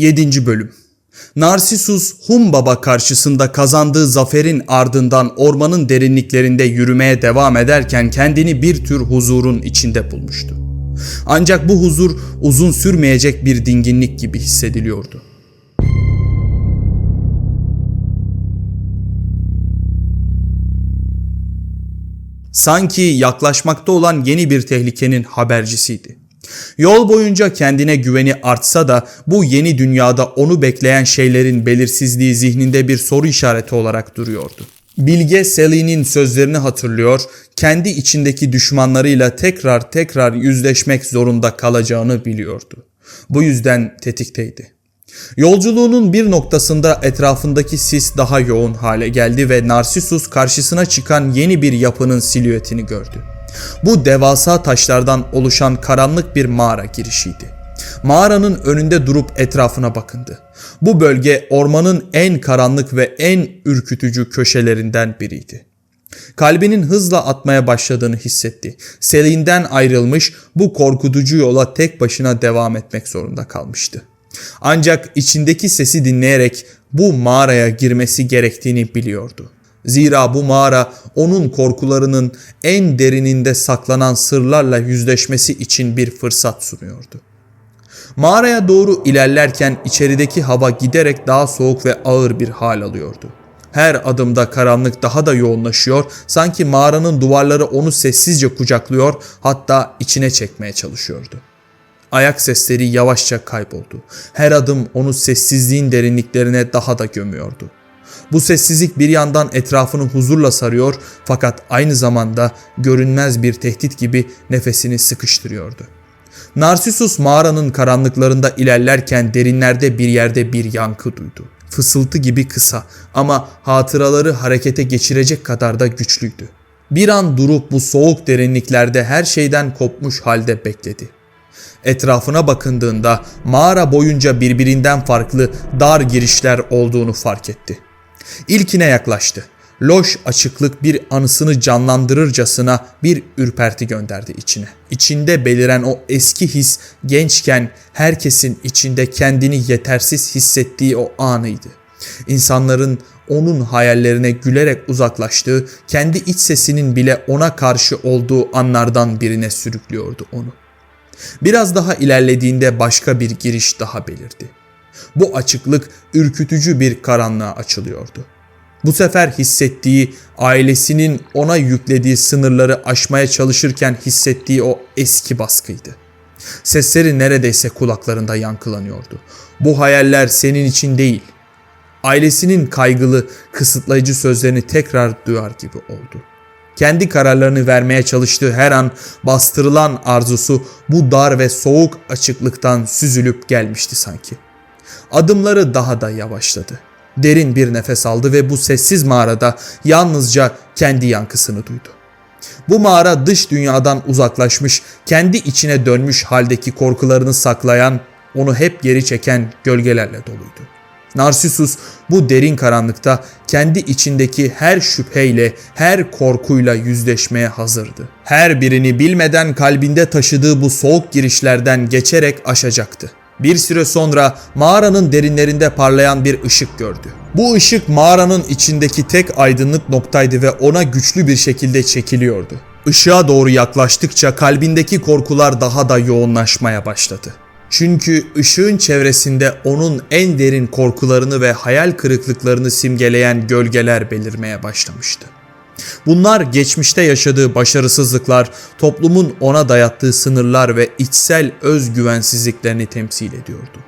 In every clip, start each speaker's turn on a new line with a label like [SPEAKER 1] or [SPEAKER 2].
[SPEAKER 1] 7. Bölüm Narsisus Humbaba karşısında kazandığı zaferin ardından ormanın derinliklerinde yürümeye devam ederken kendini bir tür huzurun içinde bulmuştu. Ancak bu huzur uzun sürmeyecek bir dinginlik gibi hissediliyordu. Sanki yaklaşmakta olan yeni bir tehlikenin habercisiydi. Yol boyunca kendine güveni artsa da bu yeni dünyada onu bekleyen şeylerin belirsizliği zihninde bir soru işareti olarak duruyordu. Bilge Sally'nin sözlerini hatırlıyor, kendi içindeki düşmanlarıyla tekrar tekrar yüzleşmek zorunda kalacağını biliyordu. Bu yüzden tetikteydi. Yolculuğunun bir noktasında etrafındaki sis daha yoğun hale geldi ve Narsisus karşısına çıkan yeni bir yapının silüetini gördü. Bu devasa taşlardan oluşan karanlık bir mağara girişiydi. Mağaranın önünde durup etrafına bakındı. Bu bölge ormanın en karanlık ve en ürkütücü köşelerinden biriydi. Kalbinin hızla atmaya başladığını hissetti. Selin'den ayrılmış bu korkutucu yola tek başına devam etmek zorunda kalmıştı. Ancak içindeki sesi dinleyerek bu mağaraya girmesi gerektiğini biliyordu. Zira bu mağara onun korkularının en derininde saklanan sırlarla yüzleşmesi için bir fırsat sunuyordu. Mağaraya doğru ilerlerken içerideki hava giderek daha soğuk ve ağır bir hal alıyordu. Her adımda karanlık daha da yoğunlaşıyor, sanki mağaranın duvarları onu sessizce kucaklıyor, hatta içine çekmeye çalışıyordu. Ayak sesleri yavaşça kayboldu. Her adım onu sessizliğin derinliklerine daha da gömüyordu. Bu sessizlik bir yandan etrafını huzurla sarıyor fakat aynı zamanda görünmez bir tehdit gibi nefesini sıkıştırıyordu. Narsisus mağaranın karanlıklarında ilerlerken derinlerde bir yerde bir yankı duydu. Fısıltı gibi kısa ama hatıraları harekete geçirecek kadar da güçlüydü. Bir an durup bu soğuk derinliklerde her şeyden kopmuş halde bekledi. Etrafına bakındığında mağara boyunca birbirinden farklı dar girişler olduğunu fark etti. İlkine yaklaştı. Loş açıklık bir anısını canlandırırcasına bir ürperti gönderdi içine. İçinde beliren o eski his gençken herkesin içinde kendini yetersiz hissettiği o anıydı. İnsanların onun hayallerine gülerek uzaklaştığı, kendi iç sesinin bile ona karşı olduğu anlardan birine sürüklüyordu onu. Biraz daha ilerlediğinde başka bir giriş daha belirdi. Bu açıklık ürkütücü bir karanlığa açılıyordu. Bu sefer hissettiği, ailesinin ona yüklediği sınırları aşmaya çalışırken hissettiği o eski baskıydı. Sesleri neredeyse kulaklarında yankılanıyordu. Bu hayaller senin için değil. Ailesinin kaygılı, kısıtlayıcı sözlerini tekrar duyar gibi oldu. Kendi kararlarını vermeye çalıştığı her an bastırılan arzusu bu dar ve soğuk açıklıktan süzülüp gelmişti sanki. Adımları daha da yavaşladı. Derin bir nefes aldı ve bu sessiz mağarada yalnızca kendi yankısını duydu. Bu mağara dış dünyadan uzaklaşmış, kendi içine dönmüş haldeki korkularını saklayan, onu hep geri çeken gölgelerle doluydu. Narsisus bu derin karanlıkta kendi içindeki her şüpheyle, her korkuyla yüzleşmeye hazırdı. Her birini bilmeden kalbinde taşıdığı bu soğuk girişlerden geçerek aşacaktı. Bir süre sonra mağaranın derinlerinde parlayan bir ışık gördü. Bu ışık mağaranın içindeki tek aydınlık noktaydı ve ona güçlü bir şekilde çekiliyordu. Işığa doğru yaklaştıkça kalbindeki korkular daha da yoğunlaşmaya başladı. Çünkü ışığın çevresinde onun en derin korkularını ve hayal kırıklıklarını simgeleyen gölgeler belirmeye başlamıştı. Bunlar geçmişte yaşadığı başarısızlıklar, toplumun ona dayattığı sınırlar ve içsel özgüvensizliklerini temsil ediyordu.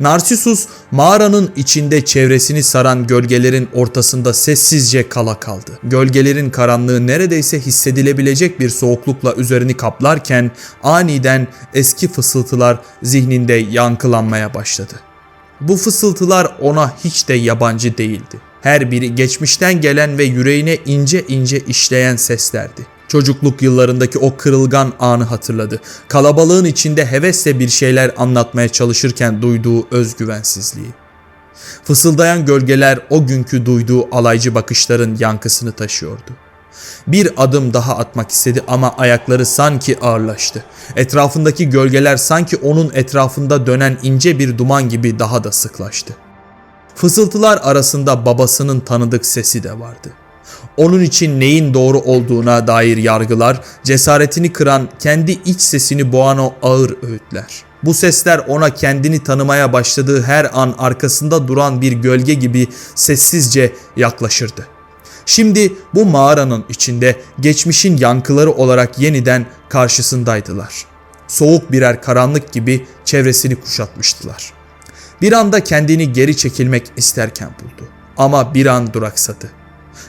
[SPEAKER 1] Narsisus mağaranın içinde çevresini saran gölgelerin ortasında sessizce kala kaldı. Gölgelerin karanlığı neredeyse hissedilebilecek bir soğuklukla üzerini kaplarken aniden eski fısıltılar zihninde yankılanmaya başladı. Bu fısıltılar ona hiç de yabancı değildi. Her biri geçmişten gelen ve yüreğine ince ince işleyen seslerdi. Çocukluk yıllarındaki o kırılgan anı hatırladı. Kalabalığın içinde hevesle bir şeyler anlatmaya çalışırken duyduğu özgüvensizliği. Fısıldayan gölgeler o günkü duyduğu alaycı bakışların yankısını taşıyordu. Bir adım daha atmak istedi ama ayakları sanki ağırlaştı. Etrafındaki gölgeler sanki onun etrafında dönen ince bir duman gibi daha da sıklaştı. Fısıltılar arasında babasının tanıdık sesi de vardı. Onun için neyin doğru olduğuna dair yargılar, cesaretini kıran, kendi iç sesini boğan o ağır öğütler. Bu sesler ona kendini tanımaya başladığı her an arkasında duran bir gölge gibi sessizce yaklaşırdı. Şimdi bu mağaranın içinde geçmişin yankıları olarak yeniden karşısındaydılar. Soğuk birer karanlık gibi çevresini kuşatmıştılar. Bir anda kendini geri çekilmek isterken buldu. Ama bir an duraksadı.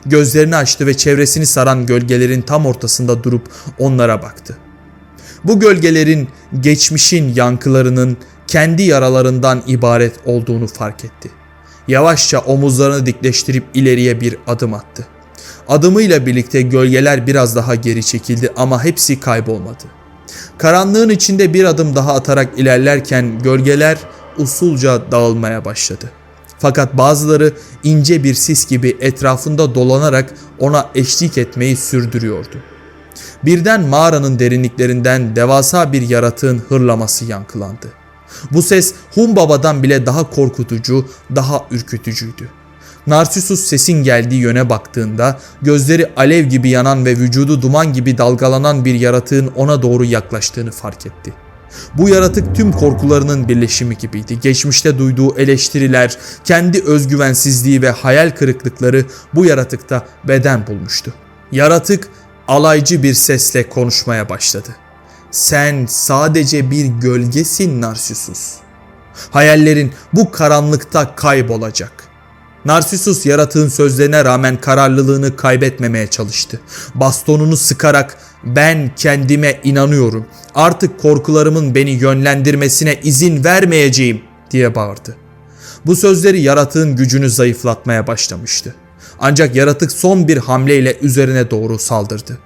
[SPEAKER 1] Gözlerini açtı ve çevresini saran gölgelerin tam ortasında durup onlara baktı. Bu gölgelerin geçmişin yankılarının kendi yaralarından ibaret olduğunu fark etti. Yavaşça omuzlarını dikleştirip ileriye bir adım attı. Adımıyla birlikte gölgeler biraz daha geri çekildi ama hepsi kaybolmadı. Karanlığın içinde bir adım daha atarak ilerlerken gölgeler usulca dağılmaya başladı. Fakat bazıları ince bir sis gibi etrafında dolanarak ona eşlik etmeyi sürdürüyordu. Birden mağaranın derinliklerinden devasa bir yaratığın hırlaması yankılandı. Bu ses Humbaba'dan bile daha korkutucu, daha ürkütücüydü. Narsisus sesin geldiği yöne baktığında gözleri alev gibi yanan ve vücudu duman gibi dalgalanan bir yaratığın ona doğru yaklaştığını fark etti. Bu yaratık tüm korkularının birleşimi gibiydi. Geçmişte duyduğu eleştiriler, kendi özgüvensizliği ve hayal kırıklıkları bu yaratıkta beden bulmuştu. Yaratık alaycı bir sesle konuşmaya başladı. Sen sadece bir gölgesin Narsisus. Hayallerin bu karanlıkta kaybolacak. Narsisus yaratığın sözlerine rağmen kararlılığını kaybetmemeye çalıştı. Bastonunu sıkarak ben kendime inanıyorum. Artık korkularımın beni yönlendirmesine izin vermeyeceğim diye bağırdı. Bu sözleri yaratığın gücünü zayıflatmaya başlamıştı. Ancak yaratık son bir hamleyle üzerine doğru saldırdı.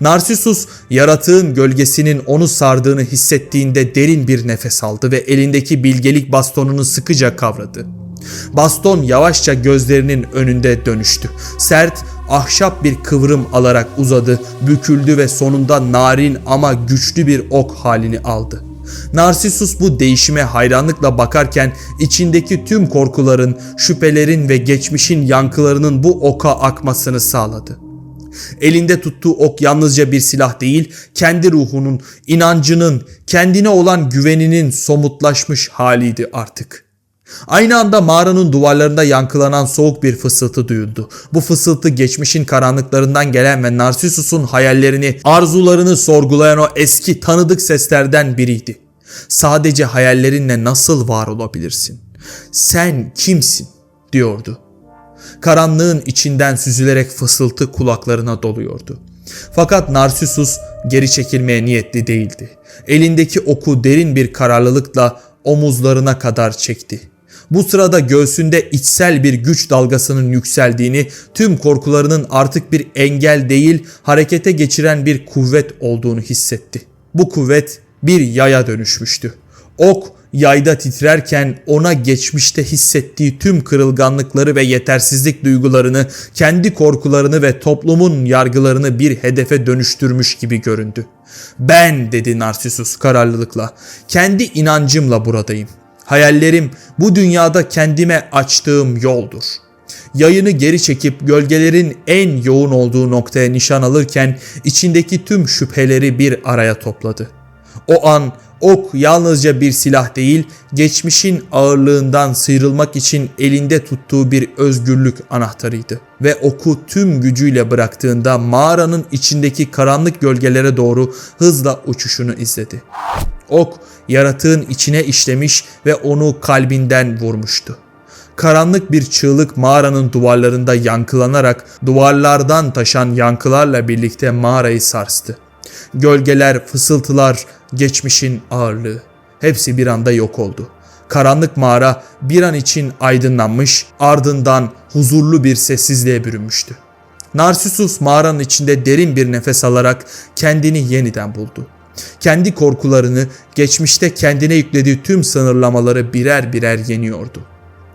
[SPEAKER 1] Narsisus yaratığın gölgesinin onu sardığını hissettiğinde derin bir nefes aldı ve elindeki bilgelik bastonunu sıkıca kavradı. Baston yavaşça gözlerinin önünde dönüştü. Sert, ahşap bir kıvrım alarak uzadı, büküldü ve sonunda narin ama güçlü bir ok halini aldı. Narsisus bu değişime hayranlıkla bakarken içindeki tüm korkuların, şüphelerin ve geçmişin yankılarının bu oka akmasını sağladı. Elinde tuttuğu ok yalnızca bir silah değil, kendi ruhunun, inancının, kendine olan güveninin somutlaşmış haliydi artık.'' Aynı anda mağaranın duvarlarında yankılanan soğuk bir fısıltı duyuldu. Bu fısıltı geçmişin karanlıklarından gelen ve Narsisus'un hayallerini, arzularını sorgulayan o eski tanıdık seslerden biriydi. Sadece hayallerinle nasıl var olabilirsin? Sen kimsin? diyordu. Karanlığın içinden süzülerek fısıltı kulaklarına doluyordu. Fakat Narsisus geri çekilmeye niyetli değildi. Elindeki oku derin bir kararlılıkla omuzlarına kadar çekti. Bu sırada göğsünde içsel bir güç dalgasının yükseldiğini, tüm korkularının artık bir engel değil, harekete geçiren bir kuvvet olduğunu hissetti. Bu kuvvet bir yaya dönüşmüştü. Ok yayda titrerken ona geçmişte hissettiği tüm kırılganlıkları ve yetersizlik duygularını, kendi korkularını ve toplumun yargılarını bir hedefe dönüştürmüş gibi göründü. Ben dedi Narsisus kararlılıkla. Kendi inancımla buradayım. Hayallerim bu dünyada kendime açtığım yoldur. Yayını geri çekip gölgelerin en yoğun olduğu noktaya nişan alırken içindeki tüm şüpheleri bir araya topladı. O an ok yalnızca bir silah değil, geçmişin ağırlığından sıyrılmak için elinde tuttuğu bir özgürlük anahtarıydı. Ve oku tüm gücüyle bıraktığında mağaranın içindeki karanlık gölgelere doğru hızla uçuşunu izledi. Ok yaratığın içine işlemiş ve onu kalbinden vurmuştu. Karanlık bir çığlık mağaranın duvarlarında yankılanarak duvarlardan taşan yankılarla birlikte mağarayı sarstı. Gölgeler, fısıltılar, geçmişin ağırlığı hepsi bir anda yok oldu. Karanlık mağara bir an için aydınlanmış, ardından huzurlu bir sessizliğe bürünmüştü. Narsisus mağaranın içinde derin bir nefes alarak kendini yeniden buldu. Kendi korkularını, geçmişte kendine yüklediği tüm sınırlamaları birer birer yeniyordu.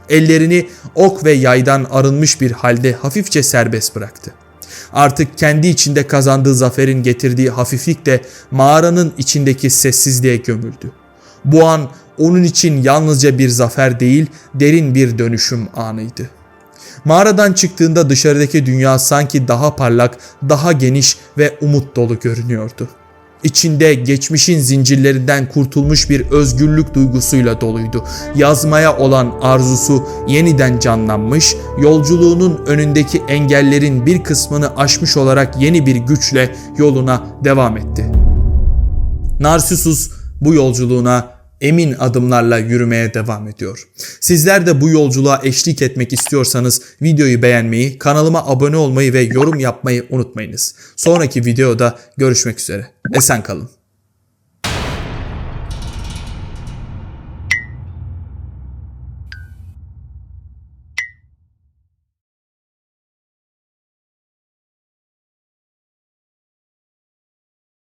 [SPEAKER 1] Ellerini ok ve yaydan arınmış bir halde hafifçe serbest bıraktı. Artık kendi içinde kazandığı zaferin getirdiği hafiflik de mağaranın içindeki sessizliğe gömüldü. Bu an onun için yalnızca bir zafer değil, derin bir dönüşüm anıydı. Mağaradan çıktığında dışarıdaki dünya sanki daha parlak, daha geniş ve umut dolu görünüyordu. İçinde geçmişin zincirlerinden kurtulmuş bir özgürlük duygusuyla doluydu. Yazmaya olan arzusu yeniden canlanmış, yolculuğunun önündeki engellerin bir kısmını aşmış olarak yeni bir güçle yoluna devam etti. Narsisus bu yolculuğuna emin adımlarla yürümeye devam ediyor. Sizler de bu yolculuğa eşlik etmek istiyorsanız videoyu beğenmeyi, kanalıma abone olmayı ve yorum yapmayı unutmayınız. Sonraki videoda görüşmek üzere. Esen kalın.